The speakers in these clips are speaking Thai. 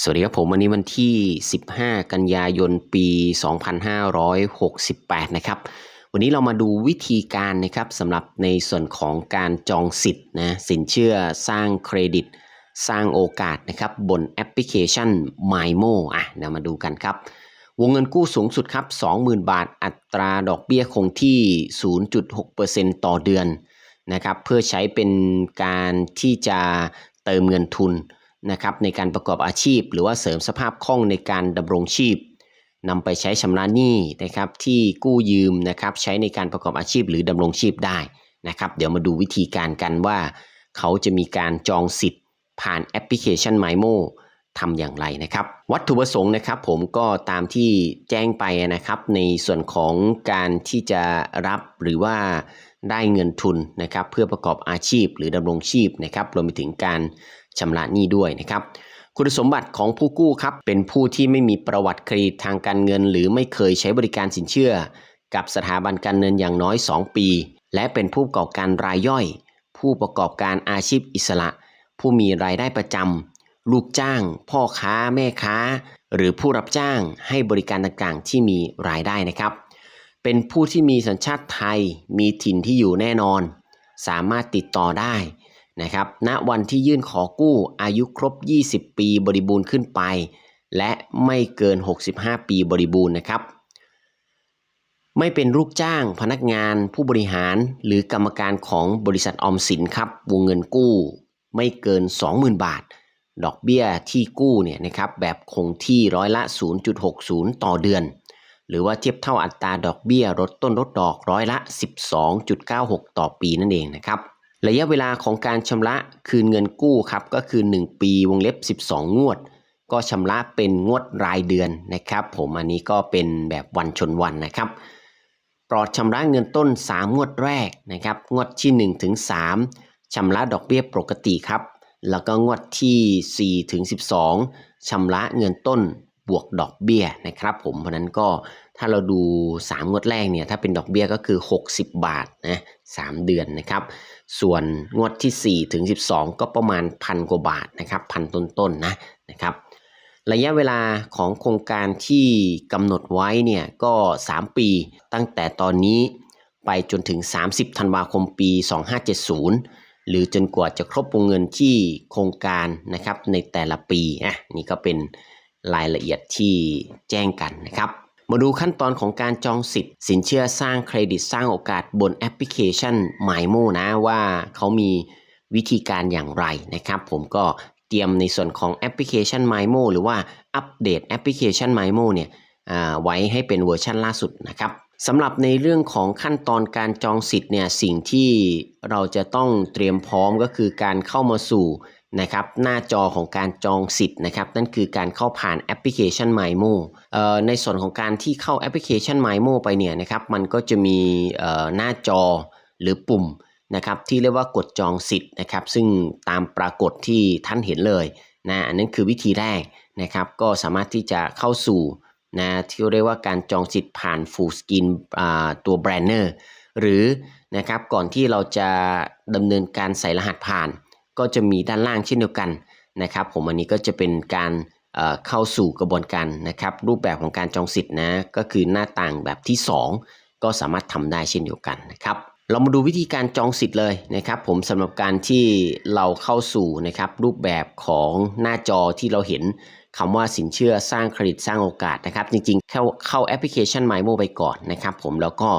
สวัสดีครับผมวันนี้วันที่ 15 กันยายนปี 2568 นะครับ วันนี้เรามาดูวิธีการนะครับสำหรับในส่วนของการจองสิทธิ์นะสินเชื่อสร้างเครดิต สร้างโอกาสนะครับบนแอปพลิเคชัน MyMo อะเดี๋ยวมาดูกันครับ วงเงินกู้สูงสุดครับ 20,000 บาทอัตราดอกเบี้ยคงที่ 0.6%ต่อเดือนนะครับเพื่อใช้เป็นการที่จะเติมเงินทุน นะครับในการประกอบอาชีพ หรือว่าเสริมสภาพคล่องในการดำรงชีพนำไปใช้ชำระหนี้นะครับที่กู้ยืมนะครับใช้ในการประกอบอาชีพหรือดำรงชีพได้นะครับ เดี๋ยวมาดูวิธีการกันว่า เขาจะมีการจองสิทธิ์ผ่านแอปพลิเคชัน MyMo ทำอย่างไรนะครับ วัตถุประสงค์นะครับ ผมก็ตามที่แจ้งไปนะครับ ในส่วนของการที่จะรับหรือว่าได้เงินทุนนะครับ เพื่อประกอบอาชีพหรือดำรงชีพนะครับรวมไปถึงการ ชำระหนี้ด้วยนะครับคุณสมบัติของผู้กู้ครับเป็นผู้ที่ไม่มีประวัติเครดิตทางการเงิน หรือไม่เคยใช้บริการสินเชื่อ กับสถาบันการเงินอย่างน้อย 2 ปี และเป็นผู้ประกอบการรายย่อย ผู้ประกอบการอาชีพอิสระ ผู้มีรายได้ประจำลูกจ้าง พ่อค้า แม่ค้า หรือผู้รับจ้างให้บริการต่างๆ ที่มีรายได้นะครับ เป็นผู้ที่มีสัญชาติไทย มีถิ่นที่อยู่แน่นอน สามารถติดต่อได้ นะครับณวันที่ยื่นขอกู้อายุครบ 20 ปีบริบูรณ์ขึ้นไป และไม่เกิน 65 ปีบริบูรณ์นะครับ ไม่เป็นลูกจ้างพนักงานผู้บริหารหรือกรรมการของบริษัทออมสินครับวงเงินกู้ ไม่เกิน 20,000 บาท ดอกเบี้ยที่กู้เนี่ยนะครับแบบคงที่ร้อยละ 0.60 ต่อเดือน หรือว่าเทียบเท่าอัตราดอกเบี้ยลดต้นลดดอกร้อยละ 12.96 ต่อปีนั่นเองนะครับ ระยะเวลาของการชำระคืนเงินกู้ครับก็คือ 1 ปีวงเล็บ 12 งวด ก็ชำระเป็นงวดรายเดือนนะครับ ผมอันนี้ก็เป็นแบบวันชนวันนะครับ ปลอดชำระเงินต้น 3 งวดแรกนะครับ งวดที่1ถึง3ชำระดอกเบี้ยปกติครับ แล้วก็งวดที่4ถึง12ชำระเงินต้น บวกดอกเบี้ยนะครับผมเพราะนั้นก็ถ้าเราดู 3 งวดแรกเนี่ยถ้าเป็นดอกเบี้ยก็คือ 60 บาทนะ3เดือนนะครับ ส่วนงวดที่ 4 ถึง 12 ก็ประมาณพันกว่าบาทนะครับพันต้นๆนนะนะครับระยะเวลาของโครงการที่กำหนดไว้เนี่ยก็ 3 ปีตั้งแต่ตอนนี้ไปจนถึง 30 ธันวาคมปี 2570 หรือจนกว่าจะครบวงเงินที่โครงการนะครับในแต่ละปีอะนี่ก็เป็น รายละเอียดที่แจ้งกันนะครับ มาดูขั้นตอนของการจองสิทธิ์ สินเชื่อสร้างเครดิตสร้างโอกาสบนแอปพลิเคชัน MyMo นะว่าเขามีวิธีการอย่างไรนะครับ ผมก็เตรียมในส่วนของแอปพลิเคชัน MyMo หรือว่าอัปเดตแอปพลิเคชัน MyMo เนี่ยไว้ให้เป็นเวอร์ชันล่าสุดนะครับสำหรับในเรื่องของขั้นตอนการจองสิทธิ์เนี่ยสิ่งที่เราจะต้องเตรียมพร้อมก็คือการเข้ามาสู่ นะครับหน้าจอของการจองสิทธิ์นะครับนั่นคือการเข้าผ่านแอปพลิเคชัน MyMo เออในส่วนของการที่เข้าแอปพลิเคชัน MyMo ไปเนี่ยนะครับมันก็จะมีหน้าจอหรือปุ่มนะครับที่เรียกว่ากดจองสิทธิ์นะครับซึ่งตามปรากฏที่ท่านเห็นเลยนะอันนั้นคือวิธีแรกนะครับก็สามารถที่จะเข้าสู่นะที่เรียกว่าการจองสิทธิ์ผ่าน Full Screen ตัวแบรนเนอร์หรือนะครับก่อนที่เราจะดำเนินการใส่รหัสผ่าน ก็จะมีด้านล่างเช่นเดียวกันนะครับ ผมอันนี้ก็จะเป็นการเข้าสู่กระบวนการนะครับ รูปแบบของการจองสิทธิ์นะก็คือหน้าต่างแบบที่ 2 ก็สามารถทำได้เช่นเดียวกันนะครับเรามาดูวิธีการจองสิทธิ์เลยนะครับ ผมสำหรับการที่เราเข้าสู่นะครับรูปแบบของหน้าจอที่เราเห็นคำว่าสินเชื่อสร้างเครดิตสร้างโอกาสนะครับ จริงๆ เข้าเข้าแอปพลิเคชัน MyMo ไปก่อนนะครับ ผมแล้วก็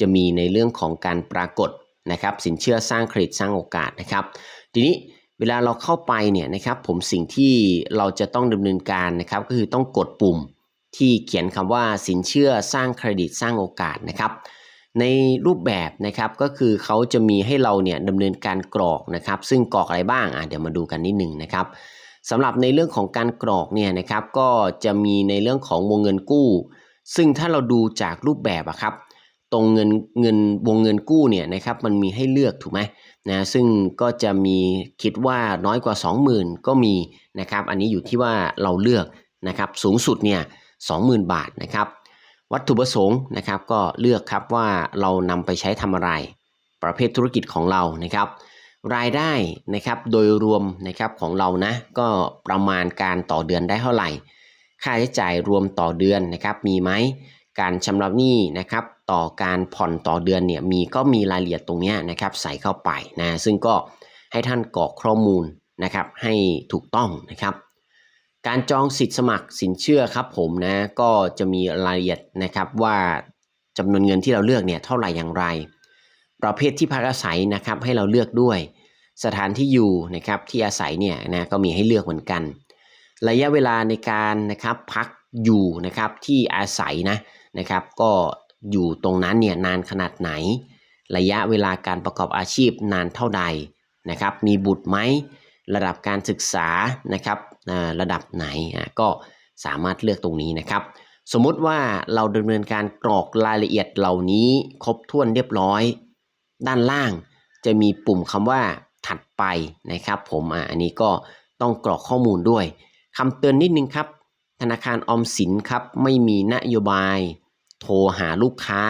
จะมีในเรื่องของการปรากฏ นะครับสินเชื่อสร้างเครดิตสร้างโอกาสนะครับ ทีนี้เวลาเราเข้าไปเนี่ยนะครับผมสิ่งที่เราจะต้องดำเนินการนะครับ ก็คือต้องกดปุ่มที่เขียนคำว่าสินเชื่อสร้างเครดิตสร้างโอกาสนะครับ ในรูปแบบนะครับก็คือเขาจะมีให้เราเนี่ยดำเนินการกรอกนะครับ ซึ่งกรอกอะไรบ้างอะเดี๋ยวมาดูกันนิดหนึ่งนะครับสำหรับในเรื่องของการกรอกเนี่ยนะครับ ก็จะมีในเรื่องของวงเงินกู้ ซึ่งถ้าเราดูจากรูปแบบอะครับ ตรงเงินเงินวงเงินกู้เนี่ยนะครับมันมีให้เลือกถูกไหมนะซึ่งก็จะมีคิดว่าน้อยกว่า 20,000 ก็มีนะครับอันนี้อยู่ที่ว่าเราเลือกนะครับสูงสุดเนี่ย20,000 บาทนะครับวัตถุประสงค์นะครับก็เลือกครับว่าเรานำไปใช้ทำอะไร ประเภทธุรกิจของเรานะครับรายได้นะครับโดยรวมนะครับของเรานะก็ประมาณการต่อเดือนได้เท่าไหร่ ค่าใช้จ่ายรวมต่อเดือนนะครับมีไหมการชำระหนี้นะครับ ต่อการผ่อนต่อเดือนเนี่ยมีก็มีรายละเอียดตรงนี้นะครับใส่เข้าไปนะซึ่งก็ให้ท่านกรอกข้อมูลนะครับให้ถูกต้องนะครับ การจองสิทธิ์สมัครสินเชื่อครับผมนะก็จะมีรายละเอียดนะครับว่าจำนวนเงินที่เราเลือกเนี่ยเท่าไหร่อย่างไร ประเภทที่พักอาศัยนะครับให้เราเลือกด้วย สถานที่อยู่นะครับที่อาศัยเนี่ยนะก็มีให้เลือกเหมือนกัน ระยะเวลาในการนะครับพักอยู่นะครับที่อาศัยนะนะครับก็ อยู่ตรงนั้นเนี่ยนานขนาดไหน ระยะเวลาการประกอบอาชีพนานเท่าใดนะครับ มีบุตรไหมระดับการศึกษานะครับระดับไหนก็สามารถเลือกตรงนี้นะครับ สมมติว่าเราดำเนินการกรอกรายละเอียดเหล่านี้ครบถ้วนเรียบร้อย ด้านล่างจะมีปุ่มคำว่าถัดไปนะครับ ผมอันนี้ก็ต้องกรอกข้อมูลด้วยคำเตือนนิดนึงครับ ธนาคารออมสินครับไม่มีนโยบาย โทรหาลูกค้า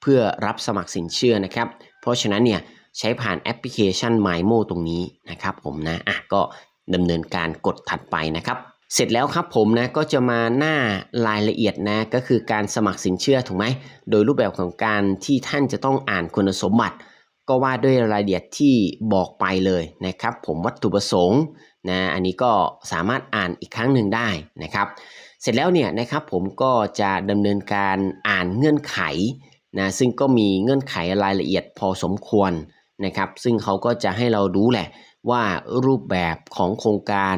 เพื่อรับสมัครสินเชื่อนะครับ เพราะฉะนั้นเนี่ยใช้ผ่านแอปพลิเคชัน MyMo ตรงนี้นะครับผมนะอะก็ดำเนินการกดถัดไปนะครับเสร็จแล้วครับผมนะก็จะมาหน้ารายละเอียดนะก็คือการสมัครสินเชื่อถูกไหมโดยรูปแบบของการที่ท่านจะต้องอ่านคุณสมบัติ ก็ว่าด้วยรายละเอียดที่บอกไปเลยนะครับ ผมวัตถุประสงค์นะอันนี้ก็สามารถอ่านอีกครั้งหนึ่งได้นะครับ เสร็จแล้วเนี่ยนะครับผมก็จะดำเนินการอ่านเงื่อนไขนะซึ่งก็มีเงื่อนไขรายละเอียดพอสมควรนะครับ ซึ่งเขาก็จะให้เรารู้แหละว่ารูปแบบของโครงการ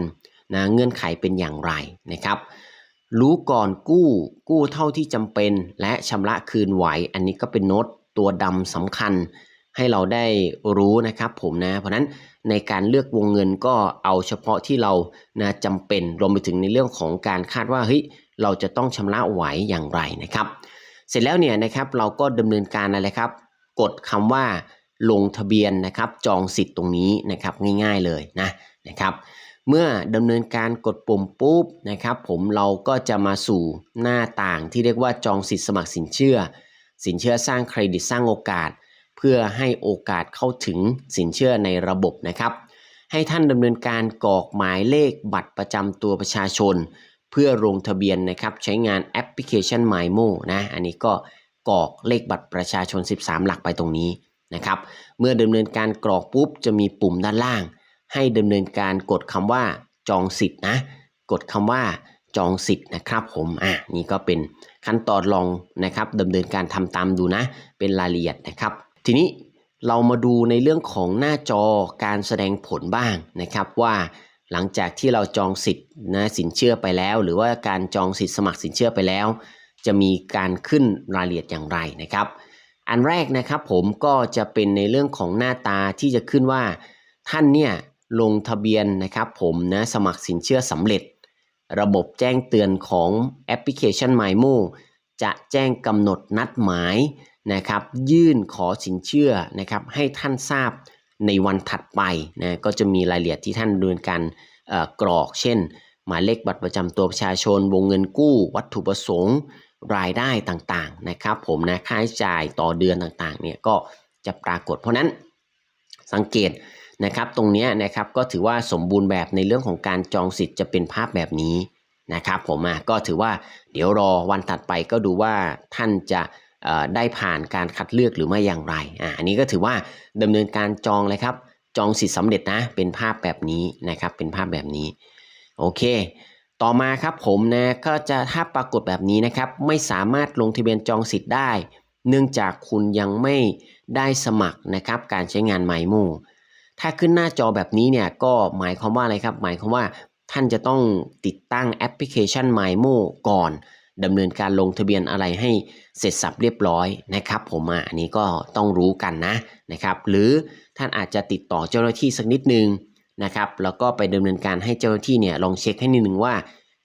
นะเงื่อนไขเป็นอย่างไรนะครับ รู้ก่อนกู้กู้เท่าที่จำเป็นและชำระคืนไหว อันนี้ก็เป็นโน้ตตัวดำสำคัญให้เราได้รู้นะครับผมนะ เพราะนั้น ในการเลือกวงเงินก็เอาเฉพาะที่เรานะจำเป็นรวมไปถึงในเรื่องของการคาดว่าเฮ้ยเราจะต้องชำระไหวอย่างไรนะครับ เสร็จแล้วเนี่ยนะครับเราก็ดำเนินการอะไรครับ กดคำว่าลงทะเบียนนะครับจองสิทธิ์ตรงนี้นะครับง่ายๆเลยนะนะครับ เมื่อดำเนินการกดปุ่มปุ๊บนะครับ ผมเราก็จะมาสู่หน้าต่างที่เรียกว่าจองสิทธิ์สมัครสินเชื่อ สินเชื่อสร้างเครดิตสร้างโอกาส เพื่อให้โอกาสเข้าถึงสินเชื่อในระบบนะครับ ให้ท่านดำเนินการกรอกหมายเลขบัตรประจำตัวประชาชน เพื่อลงทะเบียนนะครับใช้งานแอปพลิเคชัน MyMo นะอันนี้ก็กรอกเลขบัตรประชาชน 13 หลักไปตรงนี้นะครับเมื่อดำเนินการกรอกปุ๊บจะมีปุ่มด้านล่าง ให้ดำเนินการกดคำว่าจองสิทธิ์นะกดคำว่าจองสิทธิ์นะครับผมอะนี่ก็เป็นขั้นตอนลองนะครับดำเนินการทำตามดูนะ เป็นรายละเอียดนะครับ ทีนี้เรามาดูในเรื่องของหน้าจอการแสดงผลบ้างนะครับว่าหลังจากที่เราจองสิทธิ์นะสินเชื่อไปแล้ว หรือว่าการจองสิทธิ์สมัครสินเชื่อไปแล้ว จะมีการขึ้นรายละเอียดอย่างไรนะครับ อันแรกนะครับผมก็จะเป็นในเรื่องของหน้าตาที่จะขึ้นว่า ท่านเนี่ยลงทะเบียนนะครับผมนะสมัครสินเชื่อสำเร็จ ระบบแจ้งเตือนของแอปพลิเคชัน MyMo จะแจ้งกำหนดนัดหมาย นะครับยื่นขอสินเชื่อนะครับให้ท่านทราบในวันถัดไปนะก็จะมีรายละเอียดที่ท่านดำเนินการกรอก เช่น หมายเลขบัตรประจำตัวประชาชน วงเงินกู้ วัตถุประสงค์ รายได้ต่างๆนะครับผมนะค่าใช้จ่ายต่อเดือนต่างๆเนี่ยก็จะปรากฏ เพราะนั้นสังเกตนะครับตรงนี้นะครับก็ถือว่าสมบูรณ์แบบในเรื่องของการจองสิทธิ์จะเป็นภาพแบบนี้นะครับผมก็ถือว่าเดี๋ยวรอวันถัดไปก็ดูว่าท่านจะ ได้ผ่านการคัดเลือกหรือไม่อย่างไรอ่าอันนี้ก็ถือว่าดำเนินการจองเลยครับ จองสิทธิ์สำเร็จนะ เป็นภาพแบบนี้นะครับ เป็นภาพแบบนี้ โอเค ต่อมาครับผมนะ ก็จะถ้าปรากฏแบบนี้นะครับ ไม่สามารถลงทะเบียนจองสิทธิ์ได้ เนื่องจากคุณยังไม่ได้สมัครนะครับ การใช้งาน MyMo ถ้าขึ้นหน้าจอแบบนี้เนี่ย ก็หมายความว่าอะไรครับ หมายความว่าท่านจะต้องติดตั้งแอปพลิเคชัน MyMo ก่อน ดำเนินการลงทะเบียนอะไรให้เสร็จสับเรียบร้อยนะครับ ผมอะอันนี้ก็ต้องรู้กันนะนะครับ หรือท่านอาจจะติดต่อเจ้าหน้าที่สักนิดนึงนะครับแล้วก็ไปดำเนินการให้เจ้าหน้าที่เนี่ยลองเช็คให้นิดนึงว่า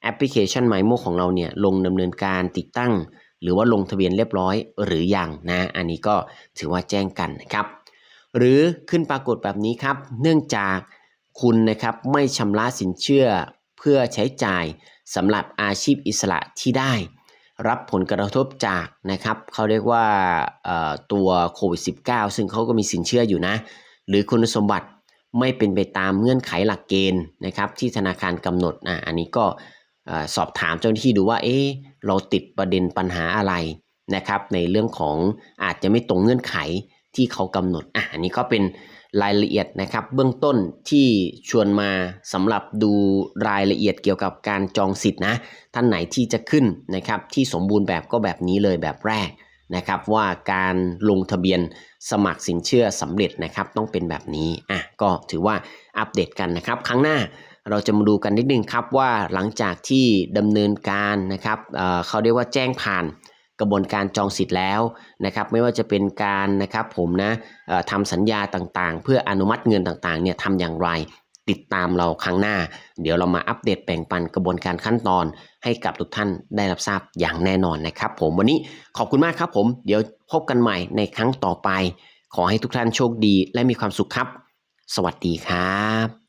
แอปพลิเคชัน MyMo ของเราเนี่ยลงดำเนินการติดตั้ง หรือว่าลงทะเบียนเรียบร้อยหรือยังนะ อันนี้ก็ถือว่าแจ้งกันนะครับ หรือขึ้นปรากฏแบบนี้ครับ เนื่องจากคุณนะครับไม่ชำระสินเชื่อ พื่อใช้จ่ายสำหรับอาชีพอิสระที่ได้ รับผลกระทบจากนะครับเขาเรียกว่าตัวโควิด -19 ซึ่งเขาก็มีสินเชื่ออยู่นะ หรือคุณสมบัติไม่เป็นไปตามเงื่อนไขหลักเกณฑ์นะครับที่ธนาคารกำหนดอะอันนี้ก็สอบถามเจ้าหน้าที่ดูว่าเอ๊ะเราติดประเด็นปัญหาอะไรนะครับในเรื่องของอาจจะไม่ตรงเงื่อนไขที่เขากำหนดอะอันนี้ก็เป็น รายละเอียดนะครับเบื้องต้นที่ชวนมาสำหรับดูรายละเอียดเกี่ยวกับการจองสิทธินะท่านไหนที่จะขึ้นนะครับที่สมบูรณ์แบบก็แบบนี้เลยแบบแรกนะครับว่าการลงทะเบียนสมัครสินเชื่อสำเร็จนะครับต้องเป็นแบบนี้อะก็ถือว่าอัปเดตกันนะครับ ครั้งหน้าเราจะมาดูกันนิดนึงครับว่าหลังจากที่ดำเนินการนะครับเเขาเรียกว่าแจ้งผ่าน กระบวนการจองสิทธิ์แล้วนะครับไม่ว่าจะเป็นการนะครับผมนะทำสัญญาต่างๆ เพื่ออนุมัติเงินต่างๆเนี่ยทำอย่างไรติดตามเราครั้งหน้า เดี๋ยวเรามาอัปเดตแบ่งปันกระบวนการขั้นตอน ให้กับทุกท่านได้รับทราบอย่างแน่นอนนะครับ ผมวันนี้ขอบคุณมากครับผม เดี๋ยวพบกันใหม่ในครั้งต่อไป ขอให้ทุกท่านโชคดีและมีความสุขครับ สวัสดีครับ